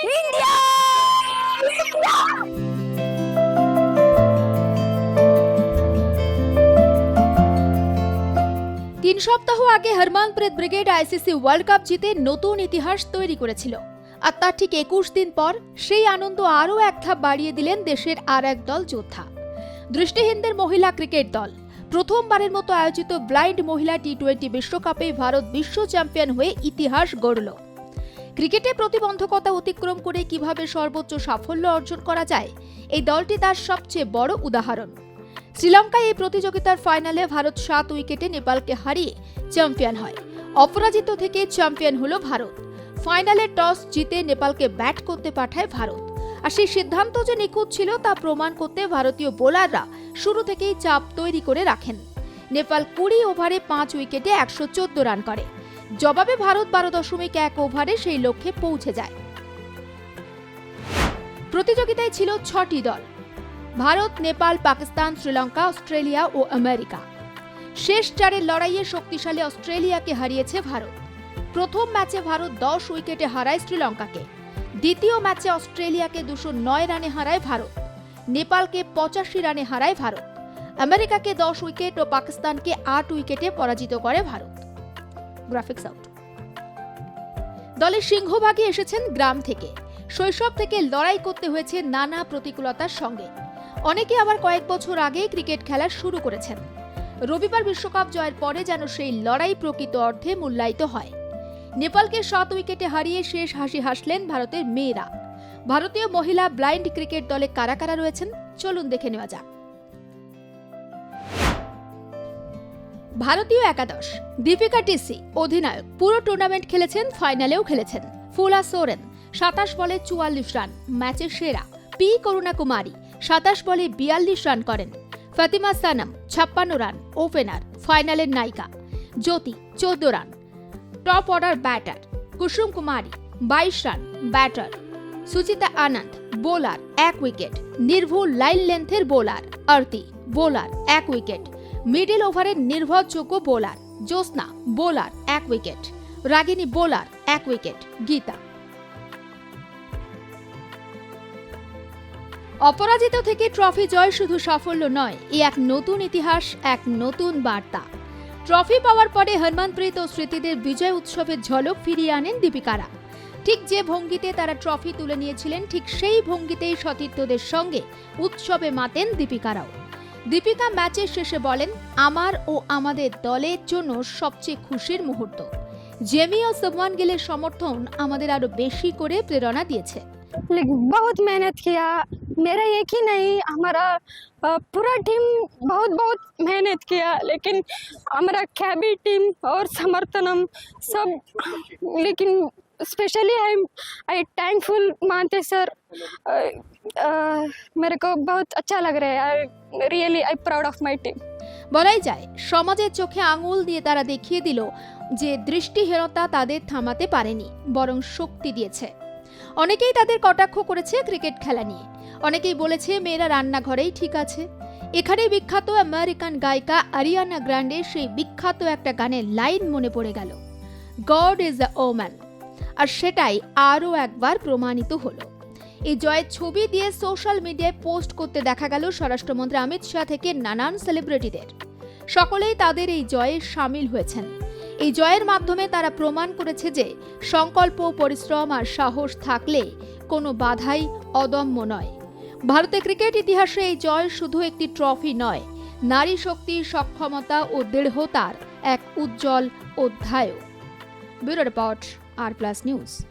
তিন সপ্তাহ আগে Harmanpreet brigade ICC world cup জিতে নতুন ইতিহাস তৈরি করেছিল। আর তার ঠিক একুশ দিন পর সেই আনন্দ আরও এক ধাপ বাড়িয়ে দিলেন দেশের আর এক দল যোদ্ধা। দৃষ্টিহীনদের মহিলা ক্রিকেট দল। প্রথমবারের মতো আয়োজিত ব্লাইন্ড মহিলা টি টোয়েন্টি বিশ্বকাপে ভারত বিশ্ব চ্যাম্পিয়ন হয়ে ইতিহাস গড়ল। ক্রিকেটে প্রতিবন্ধকতা অতিক্রম করে কীভাবে সর্বোচ্চ সাফল্য অর্জন করা যায়, এই দলটি তার সবচেয়ে বড় উদাহরণ। শ্রীলঙ্কায় এই প্রতিযোগিতার ফাইনালে ভারত সাত উইকেটে নেপালকে হারিয়ে চ্যাম্পিয়ন হয়। অপরাজিত থেকে চ্যাম্পিয়ন হলো ভারত। ফাইনালে টস জিতে নেপালকে ব্যাট করতে পাঠায় ভারত। আর সেই সিদ্ধান্ত যে নিখুঁত ছিল তা প্রমাণ করতে ভারতীয় বোলাররা শুরু থেকেই চাপ তৈরি করে রাখেন। নেপাল কুড়ি ওভারে পাঁচ উইকেটে একশো চোদ্দ রান করে। জবাবে ভারত বারো দশমিক এক ওভারে সেই লক্ষ্যে পৌঁছে যায়। প্রতিযোগিতায় ছিল ছটি দল, ভারত, নেপাল, পাকিস্তান, শ্রীলঙ্কা, অস্ট্রেলিয়া ও আমেরিকা। শেষ চারের লড়াইয়ে শক্তিশালী অস্ট্রেলিয়াকে হারিয়েছে ভারত। প্রথম ম্যাচে ভারত দশ উইকেটে হারায় শ্রীলঙ্কাকে। দ্বিতীয় ম্যাচে অস্ট্রেলিয়াকে দুশো নয় রানে হারায় ভারত। নেপালকে পঁচাশি রানে হারায় ভারত। আমেরিকাকে দশ উইকেট ও পাকিস্তানকে আট উইকেটে পরাজিত করে ভারত। গ্রাফিক্স আউট দলের সিংহভাগই এসেছেন গ্রাম থেকে। শৈশব থেকে লড়াই করতে হয়েছে নানা প্রতিকূলতার সঙ্গে। অনেকে আবার কয়েক বছর আগে ক্রিকেট খেলা শুরু করেছেন। রবিবার বিশ্বকাপ জয়ের পরে যেন সেই লড়াই প্রকৃত অর্থে মূল্যায়িত হয়। নেপালকে সাত উইকেটে হারিয়ে শেষ হাসি হাসলেন ভারতের মেয়েরা। ভারতীয় মহিলা ব্লাইন্ড ক্রিকেট দলে কারা কারা রয়েছেন? চলুন দেখে নেওয়া যাক। ভারতীয় একাদশ, দীপিকা টিসি অধিনায়ক, পুরো টুর্নামেন্ট খেলেছেন ফাইনালেও খেলেছেন। ফুলা সোরেন, সাতাশ বলে চুয়াল্লিশ রান ম্যাচের সেরা। পি করুণা কুমারী সাতাশ বলে বিয়াল্লিশ রান করেন। ফাতিমা সানাম, ছাপ্পান্ন রান, ওপেনার ফাইনালের নায়িকা। জ্যোতি, চোদ্দ run. Top order batter Kusum Kumari, বাইশ run batter Suchita Anand bowler এক উইকেট নির্ভুল লাইন লেন্থের বোলার আরতি বোলার এক উইকেট মিডল ওভারের নির্ভরযোগ্য বোলার জ্যোৎস্না, বোলার এক উইকেট। রাগিনী, বোলার এক উইকেট। গীতা। অপরাজিত থেকে ট্রফি জয় শুধু সাফল্য নয়, এ এক নতুন ইতিহাস, এক নতুন বার্তা। ট্রফি পাওয়ার পরে হরমনপ্রীত ও স্মৃতিদের বিজয় উৎসবের ঝলক ফিরিয়ে আনেন দীপিকারা। ঠিক যে ভঙ্গিতে তারা ট্রফি তুলে নিয়েছিলেন, ঠিক সেই ভঙ্গিতেই সতীর্থদের সঙ্গে উৎসবে মাতেন দীপিকারাও। দীপিকা ম্যাচের শেষে বলেন আমার ও আমাদের দলের জন্য সবচেয়ে খুশির মুহূর্ত জেমি ও শুভমান গিলের সমর্থন আমাদের আরো বেশি করে প্রেরণা দিয়েছে लेकिन बहुत मेहनत किया मेरा एक ही नहीं हमारा अ, पूरा टीम बहुत बहुत मेहनत किया लेकिन हमारा कैबी टीम और समर्थनम सब लेकिन स्पेशली आई आई थैंकफुल मानते सर अ, अ, मेरे को बहुत अच्छा लग रहा है I really I proud of my team বলাই যায় সমাজের চোখে আঙুল দিয়ে তারা দেখিয়ে দিল যে দৃষ্টিহীনতা তাদের থামাতে পারেনি বরং শক্তি দিয়েছে অনেকেই তাদের কটাক্ষ করেছে ক্রিকেট খেলা নিয়ে অনেকেই বলেছে মেয়েরা রান্নাঘরেই ঠিক আছে এখানেই বিখ্যাত আমেরিকান গায়িকা আরিয়ানা গ্র্যান্ডের সেই বিখ্যাত একটা গানের লাইন মনে পড়ে গেল গড ইজ দ্য ওম্যান আর সেটাই আরও একবার প্রমাণিত হলো। এই জয়ের ছবি দিয়ে সোশ্যাল মিডিয়ায় পোস্ট করতে দেখা গেল স্বরাষ্ট্রমন্ত্রী অমিত শাহ থেকে নানান সেলিব্রিটিদের। সকলেই তাদের এই জয়ে সামিল হয়েছেন। এই জয়ের মাধ্যমে তারা প্রমাণ করেছে যে সংকল্প, পরিশ্রম আর সাহস থাকলে কোনো বাধাই অদম্য নয়। ভারতের ক্রিকেট ইতিহাসে এই জয় শুধু একটি ট্রফি নয়, নারী শক্তি, সক্ষমতা ও দৃঢ়তার এক উজ্জ্বল অধ্যায়ও। Bureau report. R Plus News.